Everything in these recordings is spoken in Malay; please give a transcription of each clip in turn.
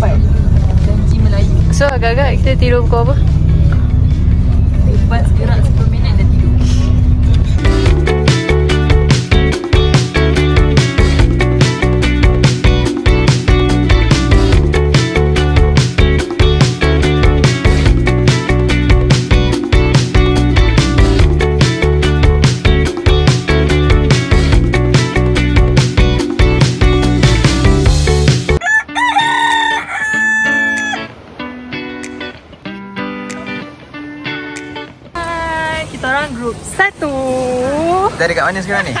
sampai. Janji Melayu. So agak-agak kita tidur pukul apa? Lepas gerak kita orang grup satu. Kita dekat mana sekarang ni?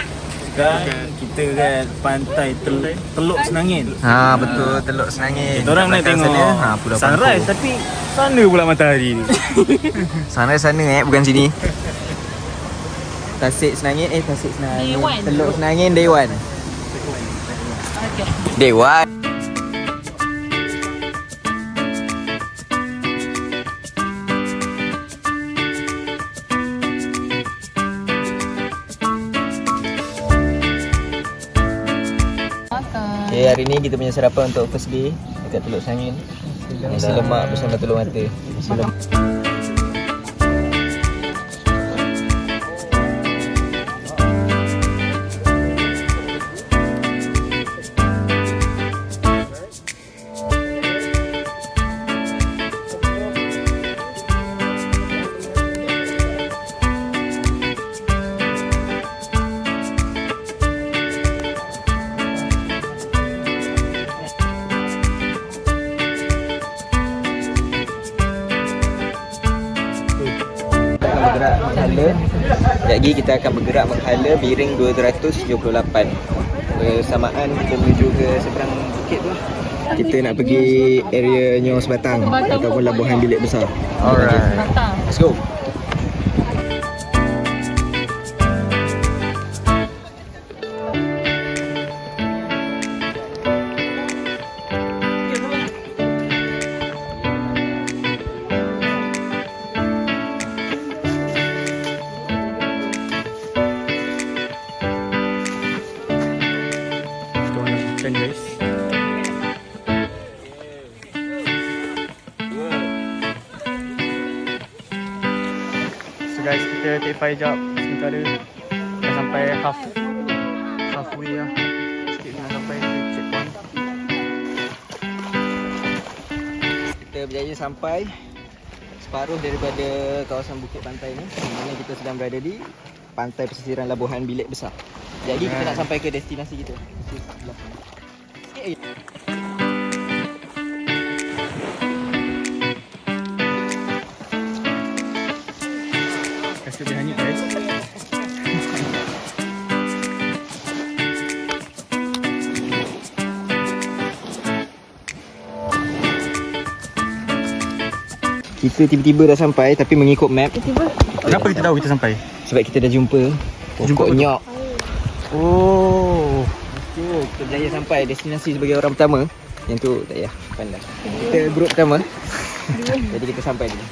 Sekarang kita kat pantai Tel- Teluk Senangin. Ha betul Teluk Senangin. Kita orang nak tengok sana, ha, Pulau sunrise Pangkor. tapi sana pula matahari ni. Sunrise sana eh bukan sini. Tasik Senangin eh Tasik Senangin. Teluk Senangin Dewan. Okay. Dewan. Okay, hari ni kita punya sarapan untuk first day dekat Teluk Sangin. Nasi lemak bersama telur mata. Nasi lemak. Bergerak menghala. Lagi kita akan bergerak menghala Biring 278. Bersamaan kita menuju ke seberang bukit tu. Kita nak pergi area Nyor Sebatang ataupun Labuhan Bilik Besar. Alright. Let's go. Take fire jap sementara dah sampai half halfway lah. Sikit nak sampai ke checkpoint. Kita berjaya sampai separuh daripada kawasan bukit pantai ni. Di mana kita sedang berada di pantai pesisiran Labuhan Bilik Besar. Jadi kita nak sampai ke destinasi kita. Eh, Kita tiba-tiba dah sampai tapi mengikut map Kenapa kita tahu kita sampai? sebab kita dah jumpa Jumpa pokok tu? nyok. Oh. Tu kita berjaya sampai destinasi sebagai orang pertama. Yang tu tak payah pandai. Kita grup pertama. Jadi kita sampai dulu.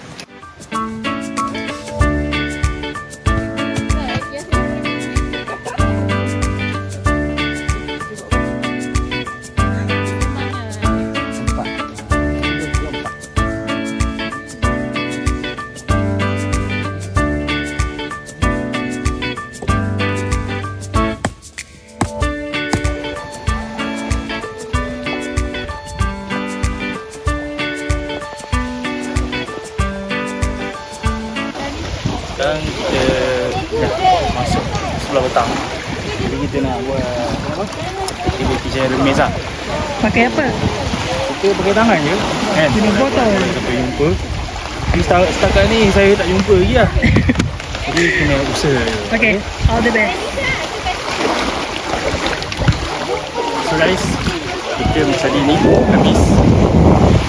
Petang. Jadi kita nak buat apa? Aktiviti saya remis lah. Pakai apa? Kita pakai tangan je kan? Kena botol. Sampai jumpa. Tapi setakat, setakat ni saya tak jumpa lagi lah. Jadi kena usaha. Okay, all the best. So guys, kita macam ni habis.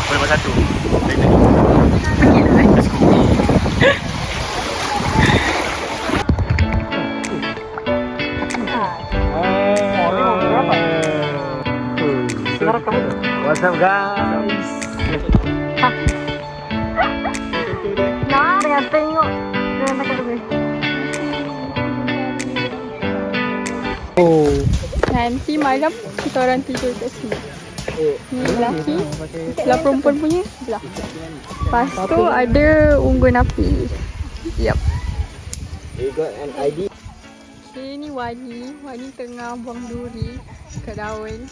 Boleh buat satu. Let's go. Oh. Nanti malam kita orang tidur kat sini Ni lelaki. Sebelah perempuan punya. Sebelah. Lepas tu ada unggun api. Yup. You got an ID? Okay, ni Wani. Wani tengah buang duri kat daun.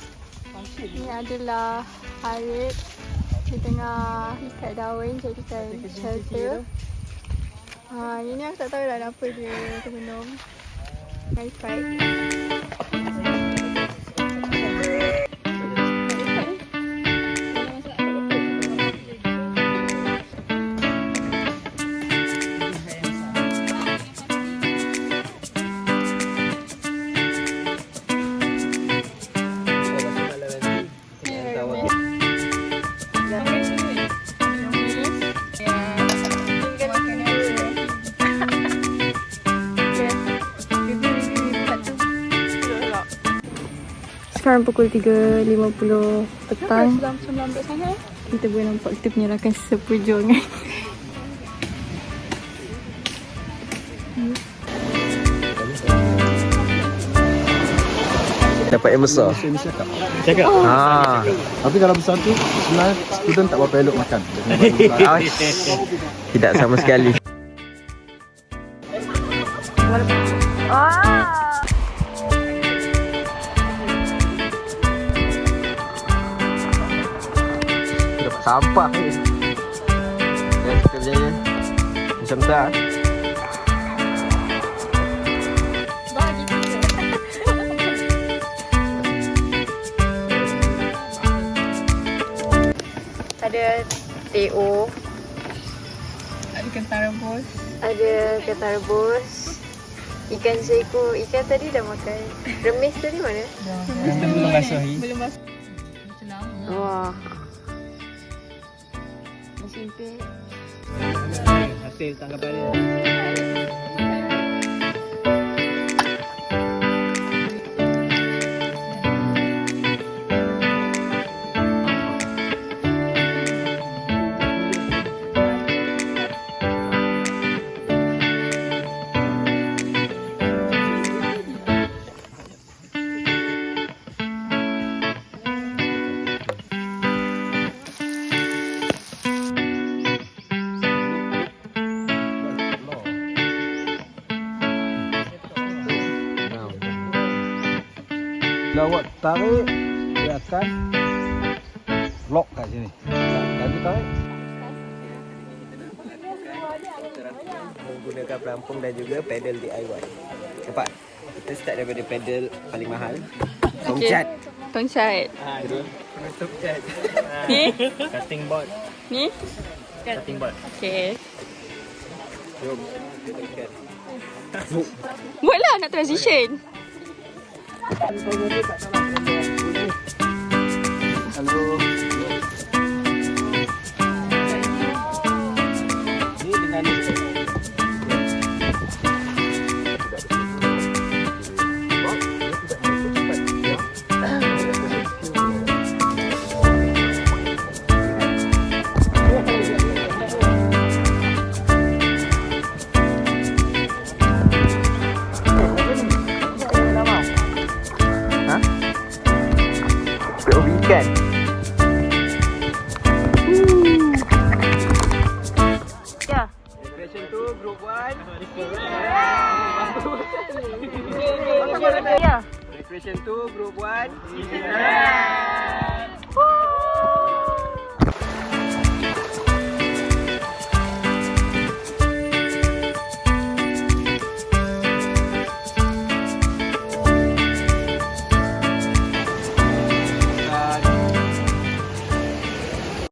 Ni adalah Harid. Dia tengah ikat daun jadikan shelter. Ha, ini aku tak tahu lah apa dia terbenam. Bye bye. Sekarang pukul 3.50 petang. Kita boleh nampak kita punya rakan seperjuangan. Dapat yang besar. Cakap. Ha. Tapi kalau besar tu sebenarnya student tak berapa elok makan. Tidak sama sekali. Dapat sampah ni. Yes, kerjanya. Macam tak. Ada TO, Ada kentang rebus. ada kentang rebus, ikan seko, ikan tadi dah makan. Remis tadi mana? Belum basahi. Belum masuk. Macam lama. Wah. Nasi impit. Hasil tanggapan dia. Bila awak tarik, dia akan lock kat sini. Lagi tarik. Menggunakan pelampung dan juga pedal DIY. Nampak? Kita start daripada pedal paling mahal. Tongcat. Tongcat. Ha, terus. Tongcat. Ni? Cutting board. Ni? Cutting board. Okay. Jom. Kita tongcat. Buatlah nak transition. Hello. Ni weekend.